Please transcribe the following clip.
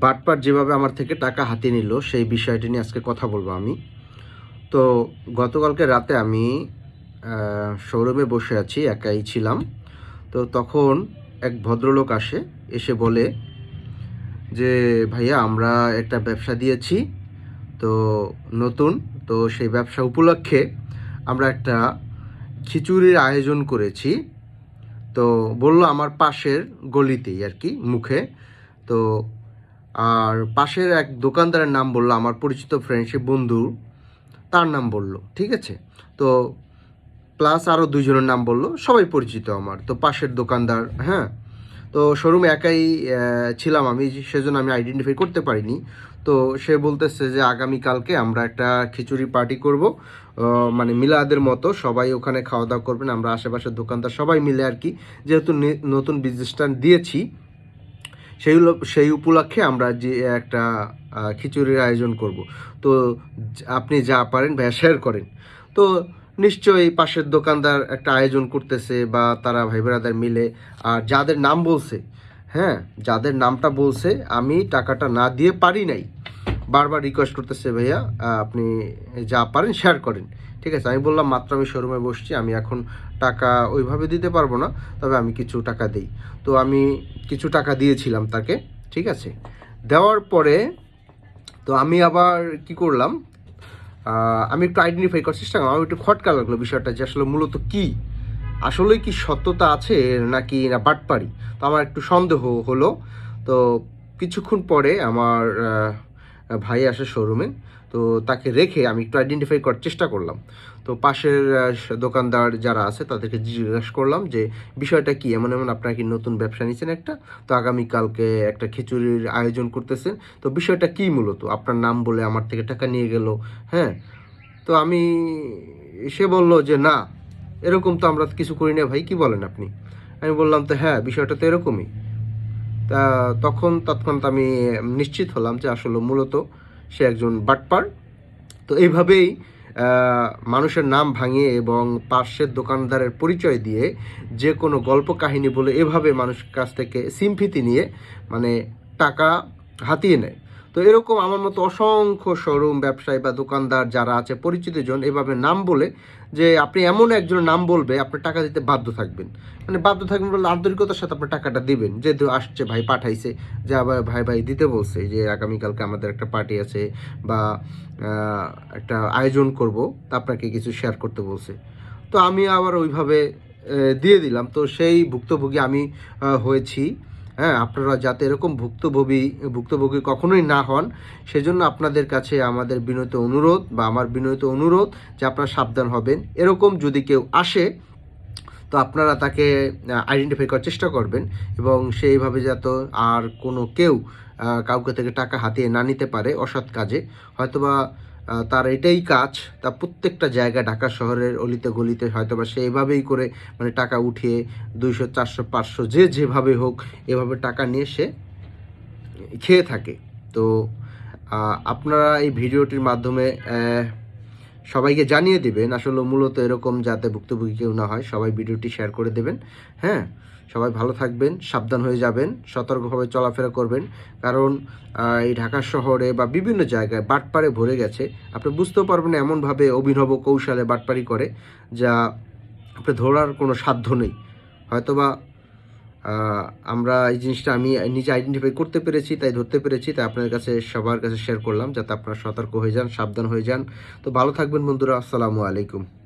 বাটপাট যেভাবে আমার থেকে টাকা হাতে নিল, সেই বিষয়টি নিয়ে আজকে কথা বলব আমি। তো গতকালকে রাতে আমি শোরুমে বসে আছি, একাই ছিলাম। তো তখন এক ভদ্রলোক আসে, এসে বলে যে, ভাইয়া, আমরা একটা ব্যবসা দিয়েছি, তো নতুন, তো সেই ব্যবসা উপলক্ষে আমরা একটা খিচুড়ির আয়োজন করেছি। তো বলল আমার পাশের গলিতেই আর কি, মুখে। তো আর পাশের এক দোকানদারের নাম বলল, আমার পরিচিত ফ্রেন্ডশিপ বন্ধু, তার নাম বলল, ঠিক আছে? তো প্লাস আরও দুজনের নাম বলল, সবাই পরিচিত আমার। তো পাশের দোকানদার হ্যাঁ? তো শোরুমে একাই ছিলাম আমি, সেজন্য আমি আইডেন্টিফাই করতে পারিনি। তো সে বলতেছে যে আগামীকালকে আমরা একটা খিচুড়ি পার্টি করব। মানে মিলাদের মতো, সবাই ওখানে খাওয়া দাওয়া করবেন, আমরা আশেপাশের দোকানদার সবাই মিলে আর কি, যেহেতু নতুন বিজনেসটা দিয়েছি সেই সেই উপলক্ষে আমরা যে একটা খিচুড়ির আয়োজন করব। তো আপনি যা পারেন ভাইয়া শেয়ার করেন। তো, নিশ্চয়ই পাশের দোকানদার একটা আয়োজন করতেছে বা তারা ভাই বেড়াদার মিলে, আর যাদের নাম বলছে হ্যাঁ যাদের নামটা বলছে, আমি টাকাটা না দিয়ে পারি নাই। বারবার রিকোয়েস্ট করতেছে ভাইয়া আপনি যা পারেন শেয়ার করেন। ঠিক আছে, আমি বললাম, মাত্র আমি শোরুমে বসছি, আমি এখন টাকা ওইভাবে দিতে পারব না, তবে আমি কিছু টাকা দিই। তো আমি কিছু টাকা দিয়েছিলাম তাকে, ঠিক আছে? দেওয়ার পরে, তো আমি আবার কি করলাম আমি একটু আইডেন্টিফাই করার চেষ্টা করলাম, আমার একটু খটকা লাগল বিষয়টা যে আসলে মূলত কি? আসলে কি সত্যতা আছে নাকি না বাটপারি তো আমার একটু সন্দেহ হলো। তো কিছুক্ষণ পরে আমার ভাই আসে শোরুমে তো তাকে রেখে আমি একটু আইডেন্টিফাই করার চেষ্টা করলাম। তো পাশের দোকানদার যারা আছে তাদেরকে জিজ্ঞাসা করলাম যে, বিষয়টা কি? এমন এমন আপনারা কি নতুন ব্যবসা নিয়েছেন একটা? তো আগামীকালকে একটা খিচুড়ির আয়োজন করতেছেন। তো বিষয়টা কি মূলত? আপনার নাম বলে আমার থেকে টাকা নিয়ে গেল হ্যাঁ? তো আমি, সে বলল যে, না, এরকম তো আমরা কিছু করি না ভাই, কি বলেন আপনি? আমি বললাম, তো হ্যাঁ বিষয়টা তো এরকমই। তখন তৎক্ষণাৎ আমি নিশ্চিত হলাম যে আসলে মূলত সে একজন বাটপার। তো এইভাবেই মানুষের নাম ভাঙিয়ে এবং পার্শ্বের দোকানদারের পরিচয় দিয়ে যে কোনো গল্প কাহিনী বলে এভাবে মানুষের কাছ থেকে সিম্পিতি নিয়ে মানে টাকা হাতিয়ে নেয়। তো এরকম আমার মতো অসংখ্য শোরুম ব্যবসায়ী বা দোকানদার যারা আছে পরিচিতজন এভাবে নাম বলে যে আপনি এমন একজনের নাম বলবে আপনি টাকা দিতে বাধ্য থাকবেন। মানে বাধ্য থাকবেন বলে আন্তরিকতার সাথে আপনি টাকাটা দিবেন। যেহেতু আসছে, ভাই পাঠাইছে, যে আবার ভাই ভাই দিতে বলছে যে আগামীকালকে আমাদের একটা পার্টি আছে বা একটা আয়োজন করব, তা আপনাকে কিছু শেয়ার করতে বলছে। তো আমি আবার ওইভাবে দিয়ে দিলাম। তো সেই ভুক্তভোগী আমি হয়েছি। হ্যাঁ আপনারা যাতে এরকম ভুক্তভোগী ভুক্তভোগী কখনোই না হন, সেজন্য আপনাদের কাছে আমাদের বিনীত অনুরোধ বা আমার বিনীত অনুরোধ যে আপনারা সাবধান হবেন। এরকম যদি কেউ আসে, তো আপনারা তাকে আইডেন্টিফাই করার চেষ্টা করবেন এবং সেইভাবে যাতে আর কোনো কেউ কাউকে থেকে টাকা হাতিয়ে না নিতে পারে অসৎ কাজে। হয়তোবা তার এটাই কাজ, তা প্রত্যেকটা জায়গা ঢাকা শহরের অলিতে গলিতে হয়তো বা সে এভাবেই করে মানে টাকা উঠিয়ে দুইশো, চারশো, পাঁচশো, যে যেভাবে হোক এভাবে টাকা নিয়ে সে খেয়ে থাকে। তো আপনারা এই ভিডিওটির মাধ্যমে সবাইকে জানিয়ে দিবেন আসলে মূলত এরকম যাতে ভুক্তভোগী কেউ না হয়, সবাই ভিডিওটি শেয়ার করে দেবেন হ্যাঁ? সবাই ভালো থাকবেন, সাবধান হয়ে যাবেন, সতর্কভাবে চলাফেরা করবেন। কারণ এই ঢাকা শহরে বা বিভিন্ন জায়গায় বাটপাড়ে ভরে গেছে। আপনি বুঝতেও পারবেন এমনভাবে অভিনব কৌশলে বাটপাড়ি করে যা আপনি ধরার কোনো সাধ্য নেই। হয়তোবা আমরা এই জিনিসটা আমি নিজে আইডেন্টিফাই করতে পেরেছি, তাই ধরতে পেরেছি, তাই আপনাদের কাছে, সবার কাছে শেয়ার করলাম, যাতে আপনারা সতর্ক হয়ে যান, সাবধান হয়ে যান। তো ভালো থাকবেন বন্ধুরা, আসসালামু আলাইকুম।